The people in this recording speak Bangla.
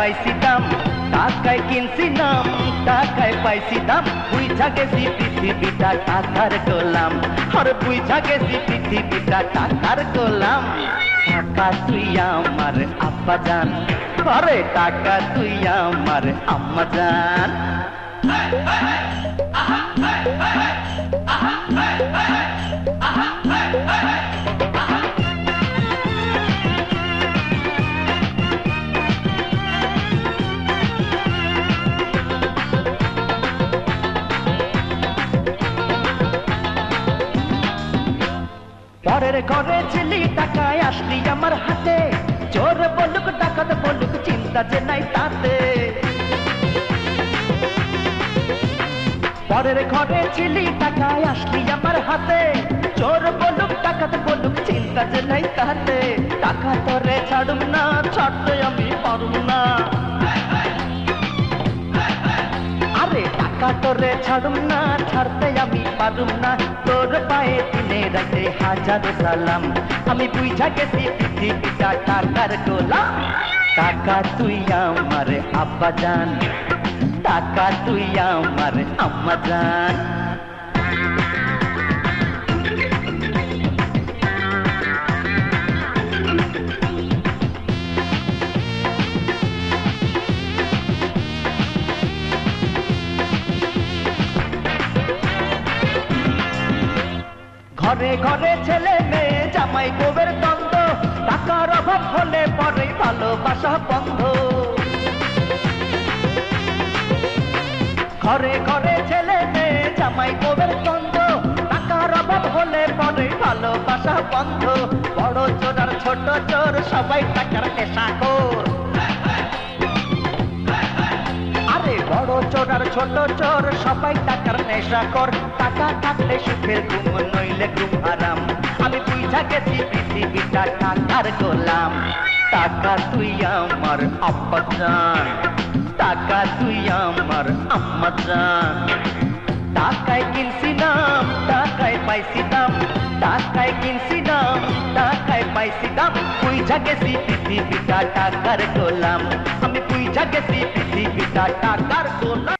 পাইছি দাম টাকায় কিনছি নাম টাকায় পাইছি দাম বুঝা গেছি পৃথিবীটা টাকার গোলাম, আর বুঝা গেছি পৃথিবীটা টাকার গোলাম। টাকা তুই আমার আব্বা জান, আরে টাকা তুই আমার আম্মা জান। পরের ঘরে ছিলি টাকায় আসলি আমার হাতে। চোর বলুক, ডাকাত বলুক, চিন্তা যে নাই তাতে। পরের ঘরে ছিলি টাকায় আসলি আমার হাতে। চোর বলুক, ডাকাত বলুক, চিন্তা যে নাই তাতে। টাকা তোরে ছাড়ুম না ছাড়তে আমি পারুম না। আরে, টাকা তোরে ছাড়ুম না ছাড়তে আমি পারুম না। তোর পায়ে রাতে হাজার সালাম। আমি বুঝা গেছি পৃথিবীটা টাকার গোলাম। টাকা তুই আমার আব্বা জান। টাকা তুই আমার আম্মা জান। ঘরে ঘরে ছেলে মেয়ে, জামাই বউয়ের দ্বন্দ্ব। টাকার অভাব হলে পরে ভালোবাসা বন্ধ। ঘরে ঘরে ছেলে মেয়ে, জামাই বউয়ের দ্বন্দ্ব। টাকার অভাব হলে পরে ভালোবাসা বন্ধ। বড় চোর আর ছোট চোর, সবাই টাকার নেশা কর ছোট চোর, সবাই টাকার নেশা কর। টাকা থাকলে সুখের ঘুম, নইলে ঘুম হারাম। আমি বুঝা গেছি পৃথিবীটা টাকার গোলাম। টাকা তুই আমার আব্বা জান। টাকা তুই আমার আম্মা জান। টাকায় কিনছি নাম টাকায় পাইছি দাম টাকায় কিনছি নাম টাকায় পাইছি দাম বুঝা গেছি পৃথিবীটা টাকার গোলাম। আমি বুঝা গেছি পৃথিবীটা টাকার গোলাম।